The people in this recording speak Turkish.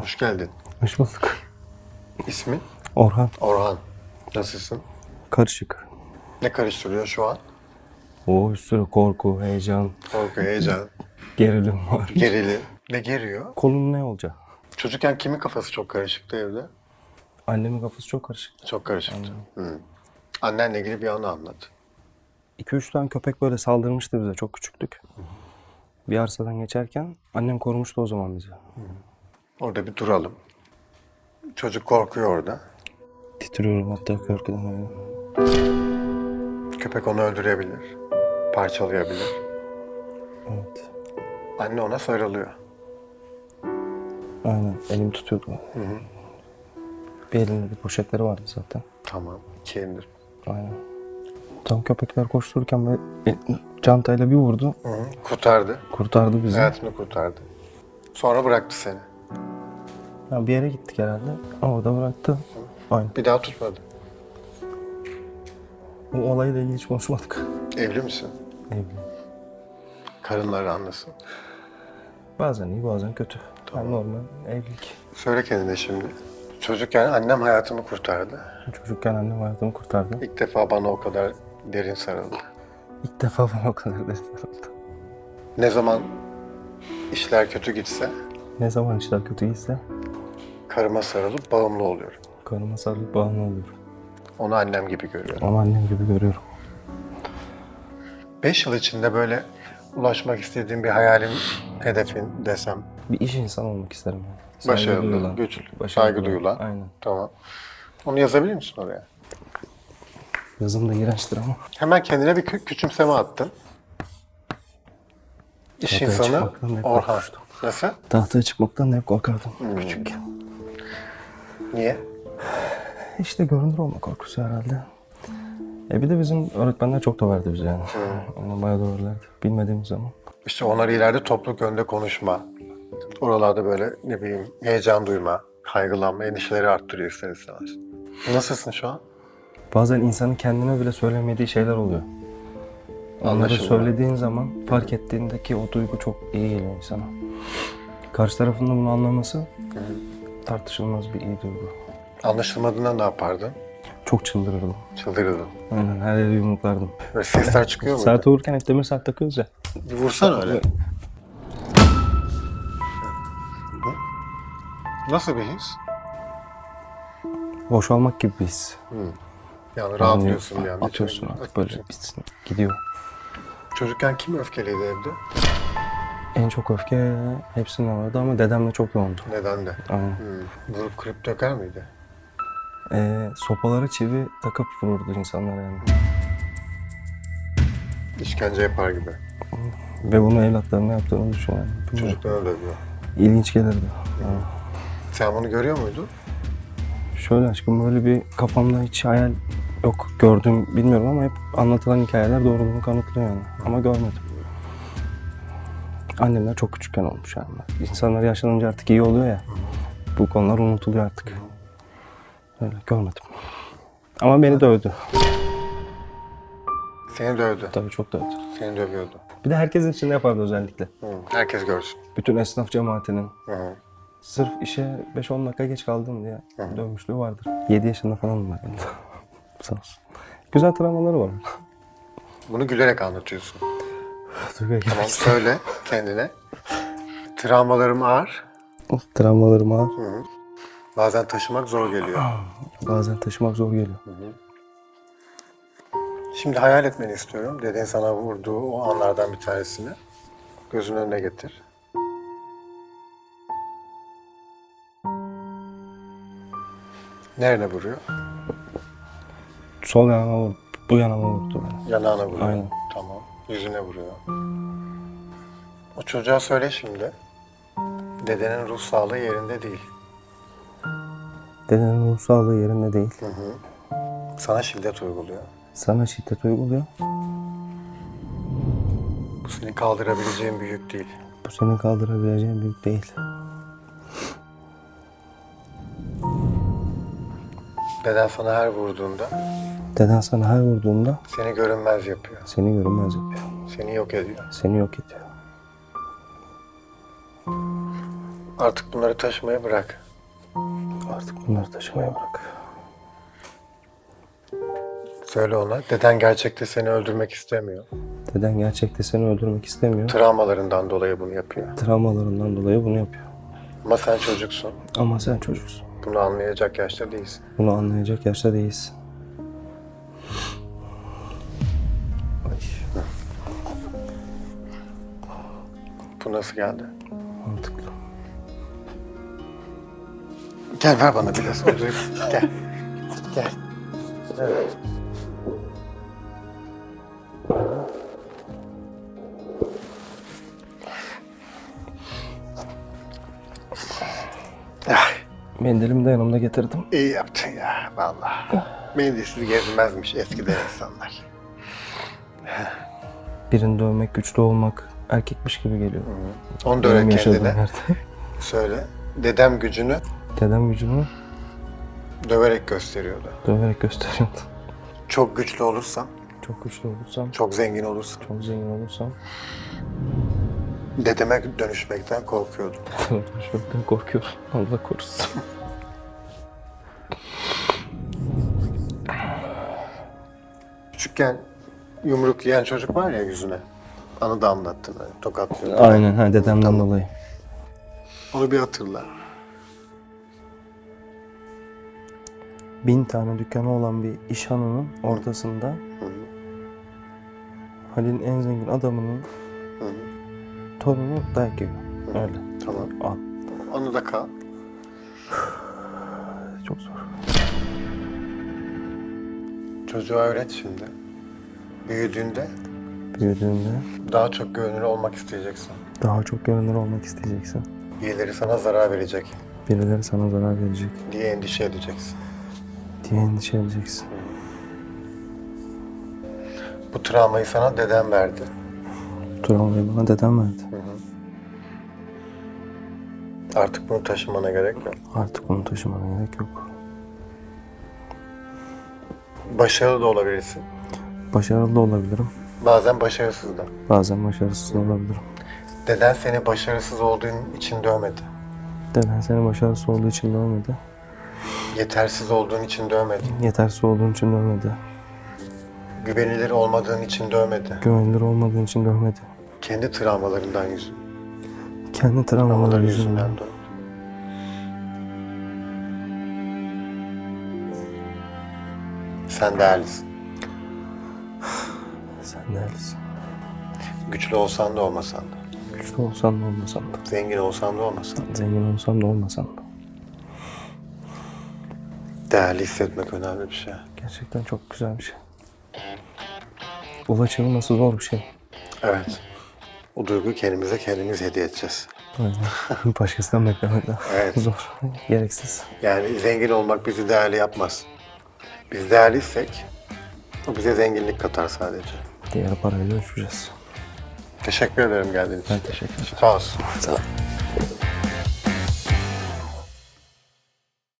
Hoş geldin. Hoş bulduk. İsmin? Orhan. Orhan. Nasılsın? Karışık. Ne karıştırıyor şu an? O bir sürü korku, heyecan, Korku, heyecan, gerilim var. gerilim. Ne geriyor? Kolun ne olacak? Çocukken kimin kafası çok karışıktı evde? Annemin kafası çok karışık. Çok karışıktı. Hı. Annenle ilgili bir anı anlat. 2-3 tane köpek böyle saldırmıştı bize. Çok küçüktük. Bir arsadan geçerken annem korumuştu o zaman bizi. Orada bir duralım. Çocuk korkuyor orada. Titriyorum hatta korkudan. Köpek onu öldürebilir. Parçalayabilir. Evet. Anne ona sarılıyor. Aynen. Elim tutuyordu. Bir elinde bir poşetleri vardı zaten. Tamam. İki elindir. Aynen. Tam köpekler koştururken böyle e, çantayla bir vurdu. Hı hı. Kurtardı. Kurtardı bizi. Hayatını kurtardı. Sonra bıraktı seni. Ya bir yere gittik herhalde. Orada bıraktı. Aynen. Bir daha tutmadı. Bu olayla ilgili hiç konuşmadık. Evli misin? Evli. Karınları anlasın. Bazen iyi bazen kötü. Yani normal evlilik. Söyle kendine şimdi. Çocukken annem hayatımı kurtardı. Çocukken annem hayatımı kurtardı. İlk defa bana o kadar derin sarıldı. İlk defa bana o kadar destek oldu. Ne zaman işler kötü gitse Ne zaman işler kötü gitse karıma sarılıp bağımlı oluyorum. karıma sarılıp bağımlı oluyorum. Onu annem gibi görüyorum. Ama annem gibi görüyorum. Beş yıl içinde böyle ulaşmak istediğim bir hayalin, hedefin desem. Bir iş insanı olmak isterim. Yani. Başarılı, duyulan, güçlü, başarılı saygı duyulan. Aynen. Tamam. Onu yazabilir misin oraya? Yazım da iğrençtir ama. Hemen kendine bir kü- küçümseme attın. İş Tahtaya insanı çıkmaktan hep Orhan. korkmuştum. Nasıl? Tahtaya çıkmaktan hep korkardım Hmm. küçükken. Niye? İşte görünür olma korkusu herhalde. E bir de bizim öğretmenler çok da verdi bize yani. Yani bayağı da verdiler. Bilmediğimiz zaman. İşte onları ileride topluluk önünde konuşma. Oralarda böyle ne bileyim heyecan duyma, kaygılanma, endişeleri arttırıyor ister istemez. Nasılsın şu an? Bazen insanın kendine bile söylemediği şeyler oluyor. Onları Anlaşıldı. söylediğin zaman fark ettiğindeki o duygu çok iyi geliyor insana. Karşı tarafın da bunu anlaması tartışılmaz bir iyi duygu. Anlaşılmadığında ne yapardın? Çok çıldırırdım. Çıldırırdın. Aynen her yeri yumruklardım. Böyle sesler çıkıyor muydu? Saat uyurken hep demir saat takıyoruz ya. Bir vursana öyle. Nasıl bir his? Boşalmak gibi bir his. Yani rahatlıyorsun anda. Atıyorsun artık böyle bitsin. Gidiyor. Çocukken kim öfkeliydi evde? En çok öfke hepsinde vardı ama dedemle çok yoğundu. Neden de? Aynen. Hmm. Vurup kırıp döker miydi? Ee, sopaları çivi takıp vururdu insanlar yani. İşkence yapar gibi. Ve bunu evlatlarına yaptığını düşünüyorum. Çocuklarına dövüyor. İlginç gelirdi. Yani Sen bunu görüyor muydun? şöyle aşkım böyle bir kafamda hiç hayal yok gördüm bilmiyorum ama hep anlatılan hikayeler doğruluğunu kanıtlıyor yani. Ama görmedim. Annemler çok küçükken olmuş yani. İnsanlar yaşlanınca artık iyi oluyor ya. Bu konular unutuluyor artık. Öyle görmedim. Ama beni dövdü. Seni dövdü. Tabii çok dövdü. Seni dövüyordu. Bir de herkesin içinde yapardı özellikle. Hı. Herkes görsün. Bütün esnaf cemaatinin Hı hı. sırf işe 5-10 dakika geç kaldım diye dövmüşlüğü vardır. 7 yaşında falan var. Sağ olsun. Güzel travmaları var. Bunu gülerek anlatıyorsun. Duyguya Tamam söyle kendine. Travmalarım ağır. Travmalarım ağır. Bazen taşımak zor geliyor. Bazen taşımak zor geliyor. Şimdi hayal etmeni istiyorum. Deden sana vurduğu o anlardan bir tanesini. Gözünün önüne getir. Nerene vuruyor? Sol yanıma vurdu. Bu yanıma vurdu beni. Yanağına vuruyor. Aynen. Tamam. Yüzüne vuruyor. O çocuğa söyle şimdi. Dedenin ruh sağlığı yerinde değil. Dedenin ruh sağlığı yerinde değil. Sana şiddet uyguluyor. Sana şiddet uyguluyor. Bu seni kaldırabileceğin bir yük değil. Bu senin kaldırabileceğin büyük değil. Deden sana her vurduğunda Deden sana her vurduğunda seni görünmez yapıyor. seni görünmez yapıyor. Seni yok ediyor. Seni yok ediyor. Artık bunları taşımayı bırak. Artık bunları taşımaya bırak. Söyle ona. Deden gerçekte seni öldürmek istemiyor. Deden gerçekte seni öldürmek istemiyor. Travmalarından dolayı bunu yapıyor. Travmalarından dolayı bunu yapıyor. Ama sen çocuksun. Ama sen çocuksun. Bunu anlayacak yaşta değilsin. Bunu anlayacak yaşta değilsin. Ay, Bu nasıl geldi? mantıklı. Gel ver bana biraz. Gel. Gel. Evet. Mendilimi de yanımda getirdim. iyi yaptın ya vallahi. Mendilsiz gezmezmiş eskiden insanlar. Birini dövmek, güçlü olmak erkekmiş gibi geliyor. Onu da Benim öğret yaşadığım kendine. yerde. Söyle. Dedem gücünü Dedem gücünü döverek gösteriyordu. döverek gösteriyordu. Çok güçlü olursan, Çok güçlü olursam, çok zengin olursan, çok zengin olursam dedeme dönüşmekten korkuyordum. dönüşmekten korkuyorum. Allah korusun. Küçükken yumruk yiyen çocuk var ya yüzüne. Anı da anlattın. Hani, tokatlıyor. Aynen ha dedemden dolayı. Onu bir hatırla. Bin tane dükkanı olan bir iş hanının ortasında Halil'in en zengin adamının torunu dayak yiyor. Öyle. Tamam. Al. Onu da kal. Çocuğa öğret şimdi. Büyüdüğünde Büyüdüğünde daha çok görünür olmak isteyeceksin. daha çok görünür olmak isteyeceksin. Birileri sana zarar verecek Birileri sana zarar verecek diye endişe edeceksin. diye endişe edeceksin. Bu travmayı sana deden verdi. Travmayı bana dedem verdi. Artık bunu taşımana gerek yok. Artık bunu taşımana gerek yok. Başarılı da olabilirsin. Başarılı da olabilirim. Bazen başarısız da. Bazen başarısız da olabilirim. Deden seni başarısız olduğun için dövmedi. Deden seni başarısız olduğu için dövmedi. Yetersiz olduğun için dövmedi. Yetersiz olduğun için dövmedi. Güvenilir olmadığın için dövmedi. Güvenilir olmadığın için dövmedi. Kendi travmalarından yüzünden. Kendi travmaları yüzünden. yüzünden dövdü. Sen değerlisin. Sen değerlisin. Güçlü olsan da olmasan da. Güçlü olsan da olmasan da. Zengin olsan da olmasan da. Zengin olsan da olmasan da. Değerli hissetmek önemli bir şey. Gerçekten çok güzel bir şey. Ulaşılması zor bir şey. Evet. O duyguyu kendimize kendimiz hediye edeceğiz. Aynen. Başkasından beklemek de Evet. zor. Gereksiz. Yani zengin olmak bizi değerli yapmaz. Biz değerliysek o bize zenginlik katar sadece. Diğer parayla ölçeceğiz. Teşekkür ederim geldiğin için. Ben teşekkür ederim. Sağ olsun. Sağ ol.